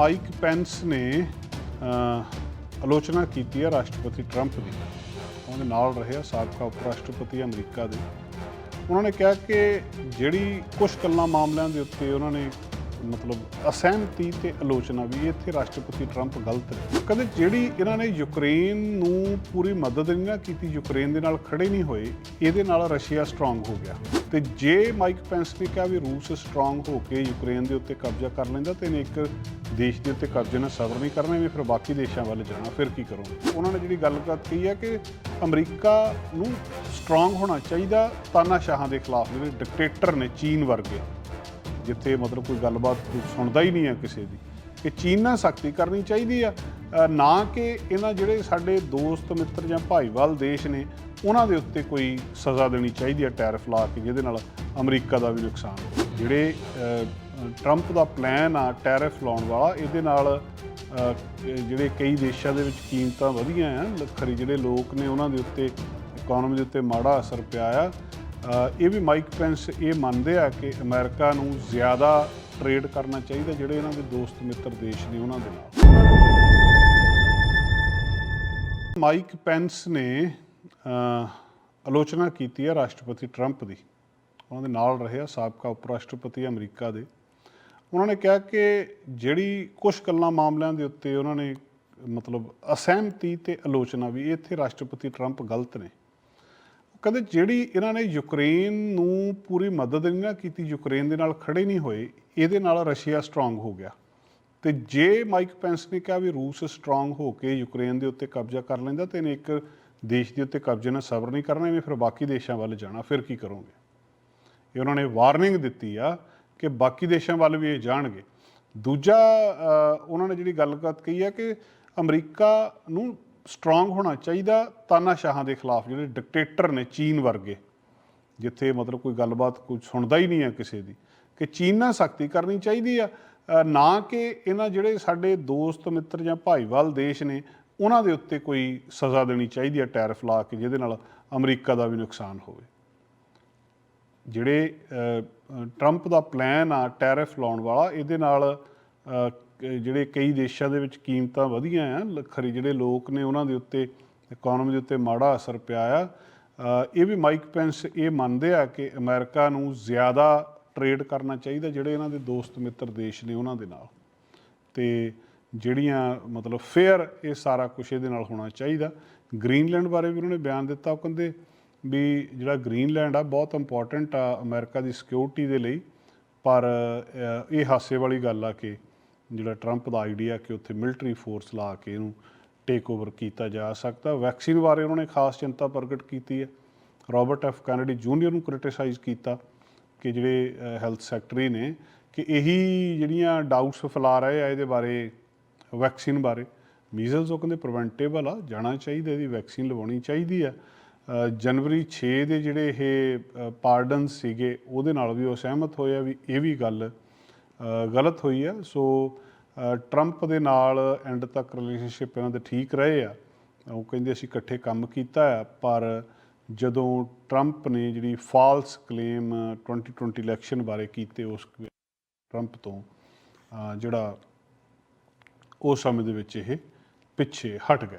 Mic Pence ਨੇ ਆਲੋਚਨਾ ਕੀਤੀ ਹੈ ਰਾਸ਼ਟਰਪਤੀ ਟਰੰਪ ਦੀ। ਉਹਦੇ ਨਾਲ ਰਹੇ ਆ ਸਾਬਕਾ ਉਪ ਰਾਸ਼ਟਰਪਤੀ ਅਮਰੀਕਾ ਦੇ। ਉਹਨਾਂ ਨੇ ਕਿਹਾ ਕਿ ਜਿਹੜੀ ਕੁਝ ਗੱਲਾਂ ਮਾਮਲਿਆਂ ਦੇ ਉੱਤੇ ਉਹਨਾਂ ਨੇ ਮਤਲਬ ਅਸਹਿਮਤੀ ਤੇ ਆਲੋਚਨਾ ਵੀ ਇੱਥੇ ਰਾਸ਼ਟਰਪਤੀ ਟਰੰਪ ਗਲਤ ਨੇ। ਕਹਿੰਦੇ ਜਿਹੜੀ ਇਹਨਾਂ ਨੇ ਯੂਕਰੇਨ ਨੂੰ ਪੂਰੀ ਮਦਦ ਨਹੀਂ ਨਾ ਕੀਤੀ, ਯੂਕਰੇਨ ਦੇ ਨਾਲ ਖੜੇ ਨਹੀਂ ਹੋਏ, ਇਹਦੇ ਨਾਲ ਰਸ਼ੀਆ ਸਟਰੋਂਗ ਹੋ ਗਿਆ। ਤੇ ਜੇ ਮਾਈਕ ਪੈਂਸ ਨੇ ਕਿਹਾ ਵੀ ਰੂਸ ਸਟਰੋਂਗ ਹੋ ਕੇ ਯੂਕਰੇਨ ਦੇ ਉੱਤੇ ਕਬਜ਼ਾ ਕਰ ਲੈਂਦਾ ਤੇ ਇਹਨੇ ਇੱਕ ਦੇਸ਼ ਦੇ ਉੱਤੇ ਕਬਜ਼ੇ ਨਾਲ ਸਬਰ ਨਹੀਂ ਕਰਨਾ ਵੀ ਫਿਰ ਬਾਕੀ ਦੇਸ਼ਾਂ ਵੱਲ ਜਾਣਾ, ਫਿਰ ਕੀ ਕਰੋਗੇ? ਉਹਨਾਂ ਨੇ ਜਿਹੜੀ ਗੱਲਬਾਤ ਕਹੀ ਹੈ ਕਿ ਅਮਰੀਕਾ ਨੂੰ ਸਟਰੋਂਗ ਹੋਣਾ ਚਾਹੀਦਾ, ਤਾਨਾਸ਼ਾਹਾਂ ਦੇ ਖਿਲਾਫ, ਜਿਹੜੇ ਡਿਕਟੇਟਰ ਨੇ, ਚੀਨ ਵਰਗੇ। ਜਿੱਥੇ ਮਤਲਬ ਕੋਈ ਗੱਲਬਾਤ ਸੁਣਦਾ ਹੀ ਨਹੀਂ ਹੈ ਕਿਸੇ ਦੀ। ਕਿ ਚੀਨ ਨਾਲ ਸਖਤੀ ਕਰਨੀ ਚਾਹੀਦੀ ਆ। ਨਾ ਕਿ ਇਹਨਾਂ ਜਿਹੜੇ ਸਾਡੇ ਦੋਸਤ, ਮਿੱਤਰ ਜਾਂ ਭਾਈਵਾਲ ਦੇਸ਼ ਨੇ, ਉਹਨਾਂ ਦੇ ਉੱਤੇ ਕੋਈ ਸਜ਼ਾ ਦੇਣੀ ਚਾਹੀਦੀ ਹੈ ਟੈਰਿਫ ਲਾ ਕੇ, ਜਿਹਦੇ ਨਾਲ ਅਮਰੀਕਾ ਦਾ ਵੀ ਨੁਕਸਾਨ ਜਿਹੜੇ ਟਰੰਪ ਦਾ ਪਲਾਨ ਆ ਟੈਰਿਫ ਲਾਉਣ ਵਾਲਾ, ਇਹਦੇ ਨਾਲ ਜਿਹੜੇ ਕਈ ਦੇਸ਼ਾਂ ਦੇ ਵਿੱਚ ਕੀਮਤਾਂ ਵਧੀਆਂ ਆ ਲੱਖਰੀ ਜਿਹੜੇ ਲੋਕ ਨੇ, ਉਹਨਾਂ ਦੇ ਉੱਤੇ ਇਕਨੋਮੀ ਦੇ ਉੱਤੇ ਮਾੜਾ ਅਸਰ ਪਿਆ ਆ। ਇਹ ਵੀ ਮਾਈਕ ਪੈਂਸ ਇਹ ਮੰਨਦੇ ਆ ਕਿ ਅਮਰੀਕਾ ਨੂੰ ਜ਼ਿਆਦਾ ਟ੍ਰੇਡ ਕਰਨਾ ਚਾਹੀਦਾ ਜਿਹੜੇ ਇਹਨਾਂ ਦੇ ਦੋਸਤ ਮਿੱਤਰ ਦੇਸ਼ ਨੇ ਉਹਨਾਂ ਦੇ ਨਾਲ। ਮਾਈਕ ਪੈਂਸ ਨੇ ਆਲੋਚਨਾ ਕੀਤੀ ਹੈ ਰਾਸ਼ਟਰਪਤੀ ਟਰੰਪ ਦੀ। ਉਹਨਾਂ ਦੇ ਨਾਲ ਰਹੇ ਆ ਸਾਬਕਾ ਉਪ ਰਾਸ਼ਟਰਪਤੀ ਅਮਰੀਕਾ ਦੇ। ਉਹਨਾਂ ਨੇ ਕਿਹਾ ਕਿ ਜਿਹੜੀ ਕੁਝ ਗੱਲਾਂ ਮਾਮਲਿਆਂ ਦੇ ਉੱਤੇ ਉਹਨਾਂ ਨੇ ਮਤਲਬ ਅਸਹਿਮਤੀ ਤੇ ਆਲੋਚਨਾ ਵੀ ਇੱਥੇ ਰਾਸ਼ਟਰਪਤੀ ਟਰੰਪ ਗਲਤ ਨੇ। ਕਹਿੰਦੇ ਜਿਹੜੀ ਇਹਨਾਂ ਨੇ ਯੂਕਰੇਨ ਨੂੰ ਪੂਰੀ ਮਦਦ ਨਹੀਂ ਨਾ ਕੀਤੀ, ਯੂਕਰੇਨ ਦੇ ਨਾਲ ਖੜੇ ਨਹੀਂ ਹੋਏ, ਇਹਦੇ ਨਾਲ ਰਸ਼ੀਆ ਸਟਰੋਂਗ ਹੋ ਗਿਆ। ਤੇ ਜੇ ਮਾਈਕ ਪੈਂਸ ਨੇ ਕਿਹਾ ਵੀ ਰੂਸ ਸਟਰੋਂਗ ਹੋ ਕੇ ਯੂਕਰੇਨ ਦੇ ਉੱਤੇ ਕਬਜ਼ਾ ਕਰ ਲੈਂਦਾ ਤੇ ਇਹਨੇ ਇੱਕ ਦੇਸ਼ ਦੇ ਉੱਤੇ ਕਬਜ਼ੇ ਨਾਲ ਸਬਰ ਨਹੀਂ ਕਰਨਾ ਐਵੇਂ ਫਿਰ ਬਾਕੀ ਦੇਸ਼ਾਂ ਵੱਲ ਜਾਣਾ, ਫਿਰ ਕੀ ਕਰੋਗੇ? ਇਹ ਉਹਨਾਂ ਨੇ ਵਾਰਨਿੰਗ ਦਿੱਤੀ ਆ ਕਿ ਬਾਕੀ ਦੇਸ਼ਾਂ ਵੱਲ ਵੀ ਇਹ ਜਾਣਗੇ। ਦੂਜਾ ਉਹਨਾਂ ਨੇ ਜਿਹੜੀ ਗੱਲਬਾਤ ਕਹੀ ਆ ਕਿ ਅਮਰੀਕਾ ਨੂੰ ਸਟਰੋਂਗ ਹੋਣਾ ਚਾਹੀਦਾ ਤਾਨਾਸ਼ਾਹਾਂ ਦੇ ਖਿਲਾਫ, ਜਿਹੜੇ ਡਿਕਟੇਟਰ ਨੇ ਚੀਨ ਵਰਗੇ, ਜਿੱਥੇ ਮਤਲਬ ਕੋਈ ਗੱਲਬਾਤ ਕੋਈ ਸੁਣਦਾ ਹੀ ਨਹੀਂ ਹੈ ਕਿਸੇ ਦੀ, ਕਿ ਚੀਨ ਨਾਲ ਸਖਤੀ ਕਰਨੀ ਚਾਹੀਦੀ ਆ ਨਾ ਕਿ ਇਹਨਾਂ ਜਿਹੜੇ ਸਾਡੇ ਦੋਸਤ, ਮਿੱਤਰ ਜਾਂ ਭਾਈਵਾਲ ਦੇਸ਼ ਨੇ, ਉਹਨਾਂ ਦੇ ਉੱਤੇ ਕੋਈ ਸਜ਼ਾ ਦੇਣੀ ਚਾਹੀਦੀ ਆ, ਟੈਰਿਫ ਲਾ ਕੇ, ਜਿਹਦੇ ਨਾਲ ਅਮਰੀਕਾ ਦਾ ਵੀ ਨੁਕਸਾਨ ਹੋਵੇ। ਜਿਹੜੇ ਟਰੰਪ ਦਾ ਪਲਾਨ ਆ ਟੈਰਿਫ ਲਾਉਣ ਵਾਲਾ, ਇਹਦੇ ਨਾਲ ਜਿਹੜੇ ਕਈ ਦੇਸ਼ਾਂ ਦੇ ਵਿੱਚ ਕੀਮਤਾਂ ਵਧੀਆਂ ਆ, ਲੱਖਰੀ ਜਿਹੜੇ ਲੋਕ ਨੇ ਉਹਨਾਂ ਦੇ ਉੱਤੇ ਇਕਨੋਮੀ ਦੇ ਉੱਤੇ ਮਾੜਾ ਅਸਰ ਪਿਆ ਆ। ਇਹ ਵੀ ਮਾਈਕ ਪੈਂਸ ਇਹ ਮੰਨਦੇ ਆ ਕਿ ਅਮਰੀਕਾ ਨੂੰ ਜ਼ਿਆਦਾ ਟ੍ਰੇਡ ਕਰਨਾ ਚਾਹੀਦਾ ਜਿਹੜੇ ਇਹਨਾਂ ਦੇ ਦੋਸਤ ਮਿੱਤਰ ਦੇਸ਼ ਨੇ ਉਹਨਾਂ ਦੇ ਨਾਲ। ਤੇ ਜਿਹੜੀਆਂ ਮਤਲਬ ਫੇਅਰ ਇਹ ਸਾਰਾ ਕੁਝ ਇਹਦੇ ਨਾਲ ਹੋਣਾ ਚਾਹੀਦਾ। ਗ੍ਰੀਨਲੈਂਡ ਬਾਰੇ ਵੀ ਉਹਨਾਂ ਨੇ ਬਿਆਨ ਦਿੱਤਾ, ਉਹ ਕਹਿੰਦੇ ਵੀ ਜਿਹੜਾ ਗ੍ਰੀਨਲੈਂਡ ਆ, ਬਹੁਤ ਇੰਪੋਰਟੈਂਟ ਆ ਅਮਰੀਕਾ ਦੀ ਸਿਕਿਉਰਿਟੀ ਦੇ ਲਈ। ਪਰ ਇਹ ਹਾਸੇ ਵਾਲੀ ਗੱਲ ਆ ਕਿ ਜਿਹੜਾ ਟਰੰਪ ਦਾ ਆਈਡੀਆ ਕਿ ਉੱਥੇ ਮਿਲਟਰੀ ਫੋਰਸ ਲਾ ਕੇ ਇਹਨੂੰ ਟੇਕ ਓਵਰ ਕੀਤਾ ਜਾ ਸਕਦਾ। ਵੈਕਸੀਨ ਬਾਰੇ ਉਹਨਾਂ ਨੇ ਖਾਸ ਚਿੰਤਾ ਪ੍ਰਗਟ ਕੀਤੀ ਹੈ। ਰਾਬਰਟ ਐਫ ਕੈਨੇਡੀ ਜੂਨੀਅਰ ਨੂੰ ਕ੍ਰਿਟਿਸਾਈਜ਼ ਕੀਤਾ ਕਿ ਜਿਹੜੇ ਹੈਲਥ ਸੈਕਟਰੀ ਨੇ ਕਿ ਇਹੀ ਜਿਹੜੀਆਂ ਡਾਊਟਸ ਫੈਲਾ ਰਹੇ ਆ ਇਹਦੇ ਬਾਰੇ ਵੈਕਸੀਨ ਬਾਰੇ। ਮੀਜ਼ਲਸ ਉਹ ਕਹਿੰਦੇ ਪ੍ਰੀਵੈਂਟੇਬਲ ਆ, ਜਾਣਾ ਚਾਹੀਦਾ, ਇਹਦੀ ਵੈਕਸੀਨ ਲਵਾਉਣੀ ਚਾਹੀਦੀ ਆ। ਜਨਵਰੀ 6 ਦੇ ਜਿਹੜੇ ਇਹ ਪਾਰਡਨ ਸੀਗੇ, ਉਹਦੇ ਨਾਲ ਵੀ ਉਹ ਸਹਿਮਤ ਹੋਏ ਆ ਵੀ ਇਹ ਵੀ ਗੱਲ ਗਲਤ ਹੋਈ ਆ ਸੋ ਟਰੰਪ ਦੇ ਨਾਲ ਐਂਡ ਤੱਕ ਰਿਲੇਸ਼ਨਸ਼ਿਪ ਇਹਨਾਂ ਦੇ ਠੀਕ ਰਹੇ ਆ। ਉਹ ਕਹਿੰਦੇ ਅਸੀਂ ਇਕੱਠੇ ਕੰਮ ਕੀਤਾ ਆ, ਪਰ ਜਦੋਂ ਟਰੰਪ ਨੇ ਜਿਹੜੀ ਫਾਲਸ ਕਲੇਮ 2020 ਇਲੈਕਸ਼ਨ ਬਾਰੇ ਕੀਤੇ ਉਸ ਟਰੰਪ ਤੋਂ ਜਿਹੜਾ ਉਸ ਸਮੇਂ ਦੇ ਵਿੱਚ ਇਹ ਪਿੱਛੇ ਹਟ ਗਏ।